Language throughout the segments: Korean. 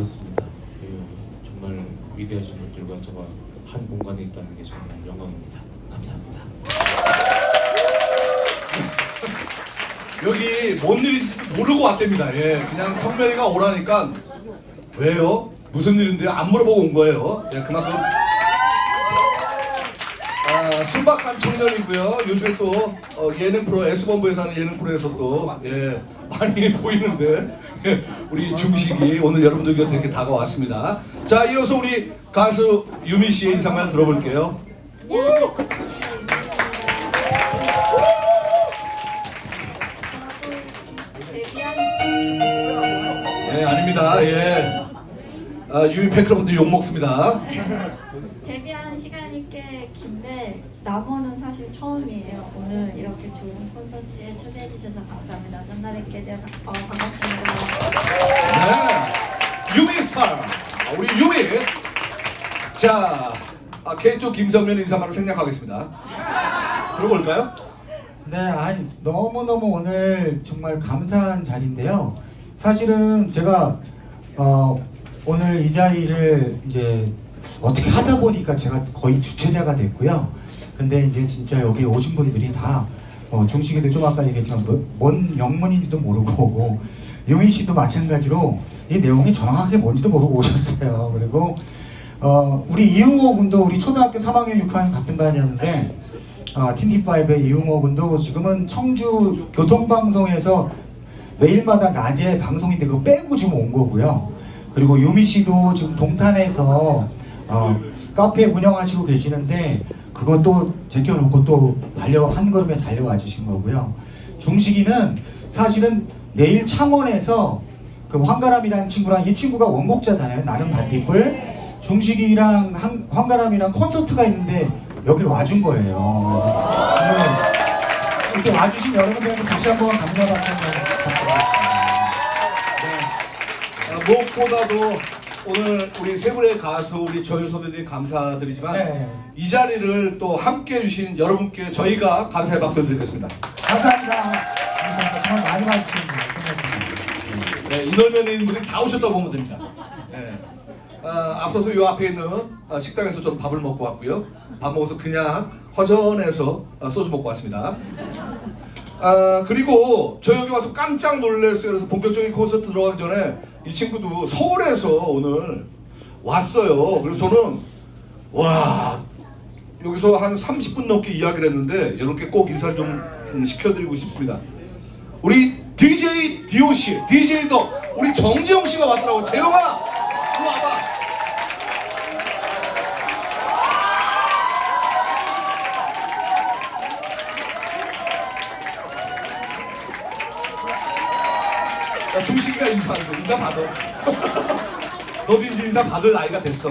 그렇습니다. 그 정말 위대하신 분들과 저가 한 공간에 있다는 게 정말 영광입니다. 감사합니다. 여기 뭔 일인지 모르고 왔답니다. 예, 그냥 성별이가 오라니까 왜요? 무슨 일인데요? 안 물어보고 온 거예요. 예, 그만큼 아, 순박한 청년이고요. 요즘에 또 어, 예능 프로 S본부에서 하는 예능 프로에서 또 예, 많이 보이는데 예, 우리 중식이 오늘 여러분들 곁에 이렇게 다가왔습니다. 자, 이어서 우리 가수 유미 씨의 인사말 들어볼게요. 예, 아닙니다. 예. 아, 유미 팬클럽분들 욕 먹습니다. 데뷔한 시간이 꽤 긴데 남원은 사실 처음이에요. 오늘 이렇게 좋은 콘서트에 초대해 주셔서 감사합니다. 뵙게 되어 어, 반갑습니다. 네. 유미 스타. 아, 우리 유미. 자, 아, K2 김성면 인사말을 생략하겠습니다. 들어볼까요? 네, 아니 너무너무 오늘 정말 감사한 자리인데요. 사실은 제가 어, 오늘 이 자리를 이제 어떻게 하다 보니까 제가 거의 주최자가 됐고요. 근데 이제 진짜 여기 오신 분들이 다 어, 중식인데 좀 아까 얘기했지만 뭐- 뭔 영문인지도 모르고 오고 유민 씨도 마찬가지로 이 내용이 정확하게 뭔지도 모르고 오셨어요. 그리고 어, 우리 이응호 군도 우리 초등학교 3학년 6학년 같은 반이었는데 아, 틴디5의 이응호 군도 지금은 청주 교통방송에서 매일마다 낮에 방송인데 그거 빼고 지금 온 거고요. 그리고 유미 씨도 지금 동탄에서 어, 카페 운영하시고 계시는데 그것도 제껴놓고 또 달려 한 걸음에 달려와 주신 거고요. 중식이는 사실은 내일 창원에서 그 황가람이라는 친구랑 이 친구가 원곡자잖아요. 나는 반딧불. 중식이랑 한- 황가람이랑 콘서트가 있는데 여기를 와준 거예요. 그래서 이렇게 와주신 여러분들한테 다시 한번 감사 박수 부탁드리겠습니다. 아, 무엇보다도 오늘 우리 세 분의 가수 우리 조효 선배님 감사드리지만 네. 이 자리를 또 함께 해주신 여러분께 저희가 감사의 박수 드리겠습니다. 감사합니다. 감사합니다. 정말 많이. 고맙습니다. 네, 인월면에 분들이 다 오셨다고 보면 됩니다. 네. 아, 앞서서 요 앞에 있는 아, 식당에서 저는 밥을 먹고 왔고요. 밥 먹어서 그냥 허전해서 아, 소주 먹고 왔습니다. 아, 그리고 저 여기 와서 깜짝 놀랐어요. 그래서 본격적인 콘서트 들어가기 전에 이 친구도 서울에서 오늘 왔어요. 그래서 저는 와 여기서 한 30분 넘게 이야기를 했는데 여러분께 꼭 인사를 좀 음, 시켜드리고 싶습니다. 우리 DJ DOC, DJ 더 우리 정지영 씨가 왔더라고. 재영아, 이리 와봐. 야, 중식이가 인사하는 거 인사 받아. 너도 이제 인사 받을 나이가 됐어.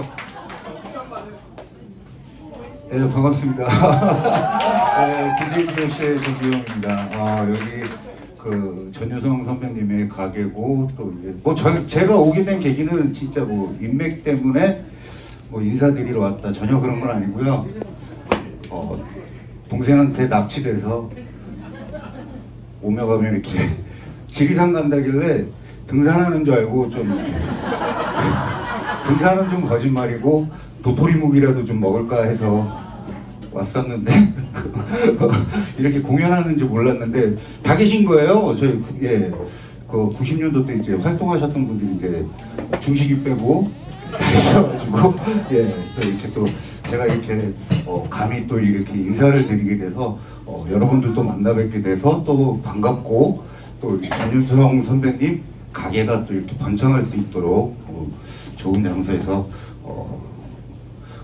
네, 반갑습니다. 네, DJ 디오씨의 정규영입니다. 아, 여기 그 전유성 선배님의 가게고 또 이제 뭐 저, 제가 오게 된 계기는 진짜 뭐 인맥 때문에 뭐 인사드리러 왔다 전혀 그런 건 아니고요. 어, 동생한테 납치돼서 오며 가며 이렇게 지리산 간다길래 등산하는 줄 알고 좀 등산은 좀 거짓말이고 도토리 묵이라도 좀 먹을까 해서 왔었는데 이렇게 공연하는 줄 몰랐는데 다 계신 거예요. 저희 그- 예. 그 90년도 때 이제 활동하셨던 분들이 이제 중식이 빼고 다 있어가지고 예. 또 이렇게 또 제가 이렇게 어, 감히 또 이렇게 인사를 드리게 돼서 어, 여러분들도 만나 뵙게 돼서 또 반갑고 또 우리 전윤성 선배님 가게가 또 이렇게 번창할 수 있도록 어, 좋은 장소에서 어,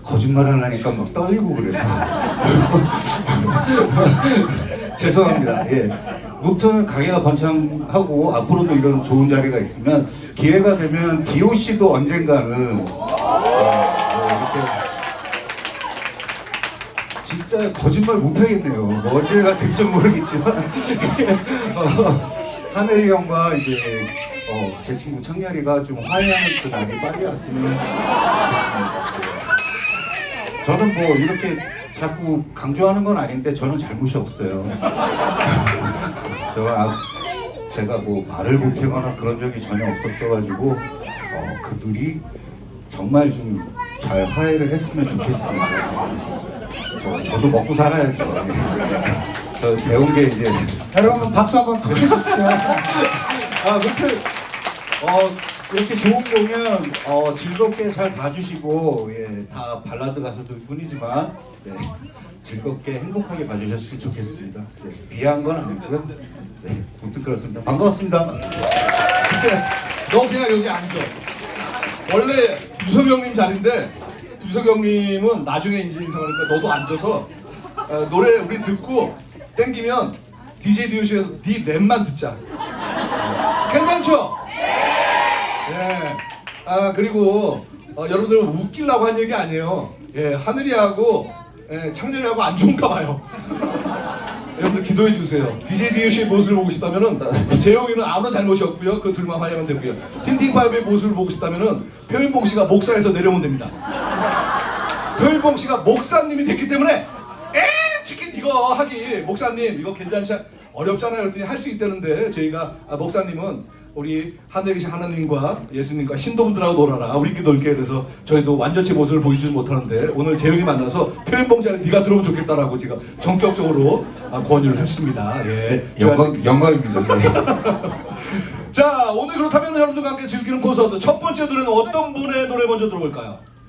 거짓말을 하니까 막 떨리고 그래서 죄송합니다. 예. 무튼 가게가 번창하고 앞으로도 이런 좋은 자리가 있으면 기회가 되면 씨도 언젠가는 어, 이렇게 진짜 거짓말 못하겠네요. 뭐 언제가 될지 모르겠지만 어, 하늘이 형과 이제 어, 제 친구 창렬이가 좀 화해하는 그 날이 빨리 왔으면 좋겠습니다. 예. 저는 뭐 이렇게 자꾸 강조하는 건 아닌데 저는 잘못이 없어요. 저 아, 제가 뭐 말을 못하거나 그런 적이 전혀 없었어가지고 어, 그들이 정말 좀 잘 화해를 했으면 좋겠습니다. 어, 저도 먹고 살아야죠. 예. 저 배운 게 이제 여러분 박수 한번 크게 주십시오. 아, 아무튼 어, 이렇게 좋은 공연 어, 즐겁게 잘 봐주시고 예, 다 발라드 가수들 뿐이지만 네, 즐겁게 행복하게 봐주셨으면 좋겠습니다. 네, 비하한 건 아니고요. 네, 무튼 그렇습니다. 반갑습니다. 너 그냥 여기 앉아. 원래 유석영님 자리인데 유석영님은 나중에 이제 인사하니까 너도 앉아서 어, 노래 우리 듣고 땡기면 DJ 디오씨에서 네 랩만 듣자. 괜찮죠? 예. 아 그리고 어, 여러분들 웃기려고 한 얘기 아니에요. 예, 하늘이하고 예, 창렬이하고 안 좋은가 봐요. 여러분들 기도해 주세요. DJ 디오씨의 모습을 보고 싶다면은 재용이는 아무런 잘못이 없고요. 그 둘만 화해하면 되고요. 틴팅파이브의 모습을 보고 싶다면은 표현봉 씨가 목사에서 내려오면 됩니다. 표현봉 씨가 목사님이 됐기 때문에 이거 하기 목사님 이거 괜찮지 않- 어렵잖아요. 그랬더니 할 수 있다는데 저희가 아, 목사님은 우리 하늘에 계신 하나님과 예수님과 신도분들하고 놀아라 우리끼리 놀게 돼서 저희도 완전체 모습을 보여주지 못하는데 오늘 재영이 만나서 표현봉 자리 네가 들어오면 좋겠다라고 제가 전격적으로 아, 권유를 했습니다. 예. 영광, 영광입니다. 네. 자 오늘 그렇다면 여러분들과 함께 즐기는 콘서트 첫 번째 노래는 어떤 분의 노래 먼저 들어볼까요?